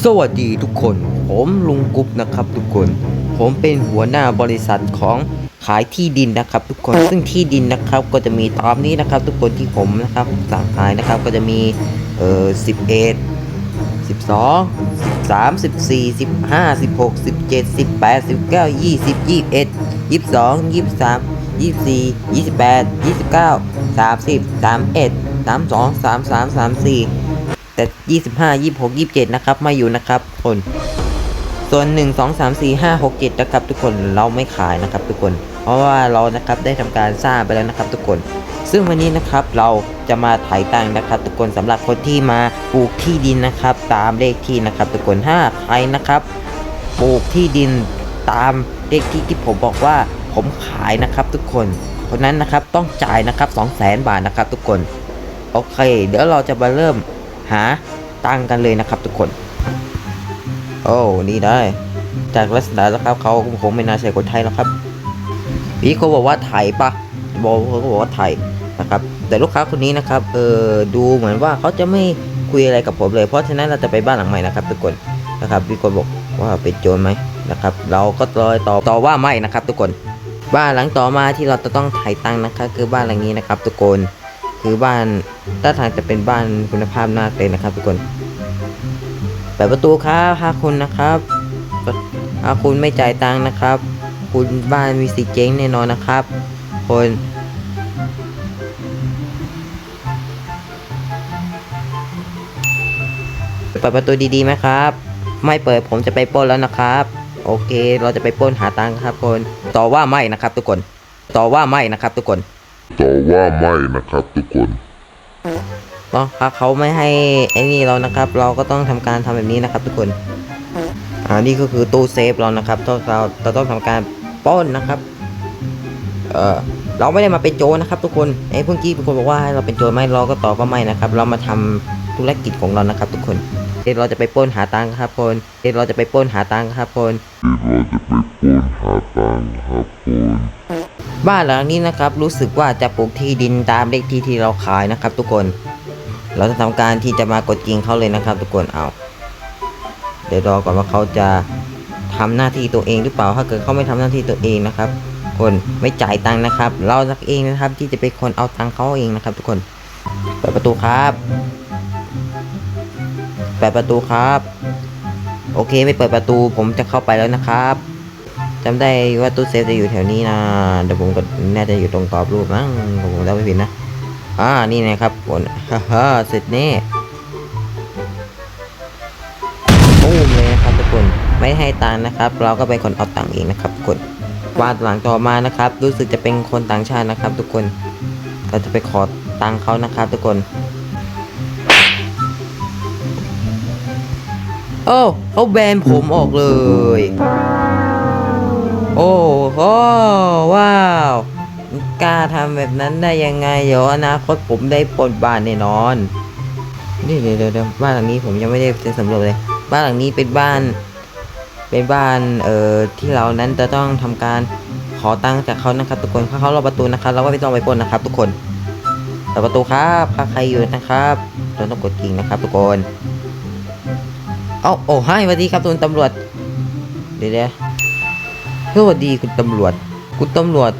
สวัสดีทุกคน ผมลุงกุ๊บนะครับทุกคน ผมเป็นหัวหน้าบริษัทของขายที่ดินนะครับทุกคนซึ่งที่ดินนะครับก็จะมีตามนี้นะครับ ทุกคนที่ผมนะครับสั่งขายนะครับก็จะมีเอ่อสิบเอ็ดสิบสองสิบสามสิบสี่สิบห้าสิบหกสิบเจ็ดสิบแปดสิบเก้ายี่สิบยี่สิบเอ็ดยี่สิบสองยี่สิบสามยี่สิบสี่ยี่สิบแปดยี่สิบเก้าสามสิบสามเอ็ดสามสองสามสามสามสี่ แต่ 25 26 27 นะครับไม่อยู่นะครับทุกคน ส่วน 1 2 3 4 5 6 7 นะครับทุกคนเราไม่ขายนะครับทุกคน เพราะว่าเรานะครับได้ทำการสร้างไปแล้วนะครับทุกคน ซึ่งวันนี้นะครับเราจะมาถ่ายตังนะครับ ทุกคนสำหรับคนที่มาปลูกที่ดินนะครับ ตามเลขที่นะครับ ทุกคนถ้าใครนะครับปลูกที่ดินตามเลขที่ที่ผมบอกว่าผมขายนะครับทุกคนคนนั้นนะครับต้องจ่ายนะครับ2 0 0 0 0 0 บาทนะครับทุกคน โอเค เดี๋ยวเราจะมาเริ่ม หาตั้งกันเลยนะครับทุกคน โอ้นี่ได้ จากลักษณะแล้วครับเขาคงไม่น่าใช่คนไทยแล้วครับพี่เขาบอกว่าไทยปะบอกเขาก็บอกว่าไทยนะครับ แต่ลูกค้าคนนี้นะครับเออดูเหมือนว่าเขาจะไม่คุยอะไรกับผมเลย เพราะฉะนั้นเราจะไปบ้านหลังใหม่นะครับทุกคนนะครับพี่คนบอกว่าเป็นโจรไหมนะครับ เราก็ลอยตอบต่อว่าไม่นะครับ ทุกคน บ้านหลังต่อมาที่เราจะต้องถ่ายตังค์นะครับคือบ้านหลังนี้นะครับ ทุกคน คือบ้านถ้าทางจะเป็นบ้านคุณภาพมากเลยนะครับทุกคนเปิดประตูครับห้าคนนะครับถ้าคุณไม่จ่ายตังค์นะครับ คุณบ้านมีสิเจ๊งแน่นอนนะครับ คนเปิดประตูดีๆไหมครับ ไม่เปิดผมจะไปป้นแล้วนะครับ โอเค เราจะไปป้นหาตังค์ครับคน ต่อว่าไม่นะครับ ทุกคน ต่อว่าไม่นะครับ ทุกคน ต่อว่าไม่นะครับทุกคนเพราะถ้าเขาไม่ให้ไอ้นี่เรานะครับ เราก็ต้องทำการทำแบบนี้นะครับ ทุกคน อ่านี่ก็คือตู้เซฟเรานะครับเราเราเราต้องทำการปล้นนะครับ เออเราไม่ได้มาเป็นโจรนะครับ ทุกคนไอ้เพิ่งกี้เป็นคนบอกว่าให้เราเป็นโจรไหมเราก็ตอบว่าไม่นะครับ เรามาทำธุรกิจของเรานะครับ ทุกคนเดี๋ยวเราจะไปปล้นหาตังค์ครับคนเดี๋ยวเราจะไปปล้นหาตังค์ครับคนที่เราจะไปปล้นหาตังค์ครับคน บ้านหลังนี้นะครับรู้สึกว่าจะปลูกที่ดินตามเลขที่ที่เราขายนะครับ ทุกคน เราจะทำการที่จะมากดกิ่งเขาเลยนะครับ ทุกคนเอาเดี๋ยวรอก่อนว่าเขาจะทำหน้าที่ตัวเองหรือเปล่าถ้าเกิดเขาไม่ทำหน้าที่ตัวเองนะครับ คนไม่จ่ายตังค์นะครับ เราสักเองนะครับ ที่จะเป็นคนเอาตังค์เขาเองนะครับ ทุกคนเปิดประตูครับเปิดประตูครับ โอเคไม่เปิดประตู ผมจะเข้าไปแล้วนะครับ จำได้ว่าตู้เซฟจะอยู่แถวนี้นะเดี๋ยวผมก็น่าจะอยู่ตรงกรอบรูปมั้งผมจำไม่ผิดนะอ่านี่นะครับผลฮ่าฮ่าเสร็จแน่ปุ้มเลยนะครับทุกคนไม่ให้ตังค์นะครับ เราก็เป็นคนเอาตังค์เองนะครับทุกคนวาดหลังต่อมานะครับ รู้สึกจะเป็นคนต่างชาตินะครับ ทุกคนเราจะไปขอตังค์เขานะครับ ทุกคน โอ้เขาแบนผมออกเลย โอ้โหว้าวกล้าทำแบบนั้นได้ยังไงเดี๋ยวอนาคตผมได้ปลดบ้านแน่นอนนี่เดี๋ยวเดี๋ยวบ้านหลังนี้ผมยังไม่ได้เสำรวจเลย บ้านหลังนี้เป็นบ้าน เป็นบ้านเอ่อที่เรานั้นจะต้องทำการขอตังค์จากเขานะครับ ทุกคนถ้าเขารอประตูนะครับเราก็ไม่ต้องไปปล้นนะครับ ทุกคนเปิดประตูครับถ้าใครอยู่นะครับเราต้องกดกิ่งนะครับ ทุกคน เอาโอ้ให้สวัสดีครับคุณตำรวจเดี๋ยว สวัสดีคุณตำรวจ คุณตำรวจ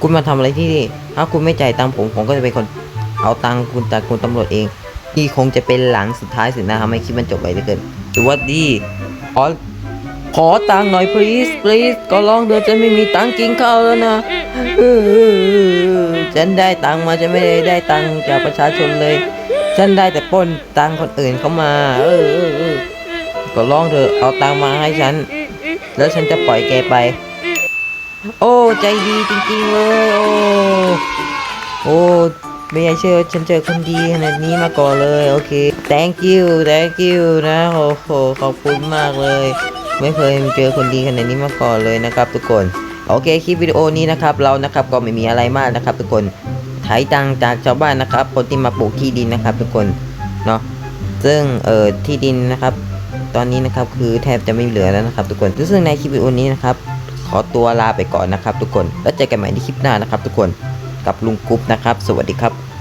คุณมาทำอะไรที่นี่ ถ้าคุณไม่จ่ายตังค์ผม ผมก็จะเป็นคนเอาตังค์คุณจากคุณตำรวจเอง นี่คงจะเป็นหลังสุดท้ายสินะทำให้คลิปมันจบไปเหลือเกินสวัสดีขอขอตังค์หน่อย please please ก็ร้องเดือจะไม่มีตังค์กินข้าวแล้วนะฉันได้ตังค์มาจะไม่ได้ได้ตังค์จากประชาชนเลย ฉันได้แต่ปล้นตังค์คนอื่นเขามา เออก็ร้องเถอะเอาตังค์มาให้ฉัน แล้วฉันจะปล่อยแกไป โอ้ ใจดีจริงๆเลย โอ้ โอ้ไม่อยากเชื่อฉันเจอคนดีขนาดนี้มาก่อนเลย โอเค thank you thank you นะ โอ้โห ขอบคุณมากเลย ไม่เคยเจอคนดีขนาดนี้มาก่อนเลยนะครับ ทุกคน โอเค คลิปวิดีโอนี้นะครับ เรานะครับก็ไม่มีอะไรมากนะครับทุกคนไถตังจากชาวบ้านนะครับ คนที่มาปลูกที่ดินนะครับ ทุกคน เนาะ ซึ่ง เอ่อ ที่ดินนะครับ ตอนนี้นะครับคือแทบจะไม่เหลือแล้วนะครับทุกคนซึ่งในคลิปวิดีโอนี้นะครับขอตัวลาไปก่อนนะครับทุกคน แล้วเจอกันใหม่ในคลิปหน้านะครับทุกคนกับลุงกุ๊บนะครับ สวัสดีครับ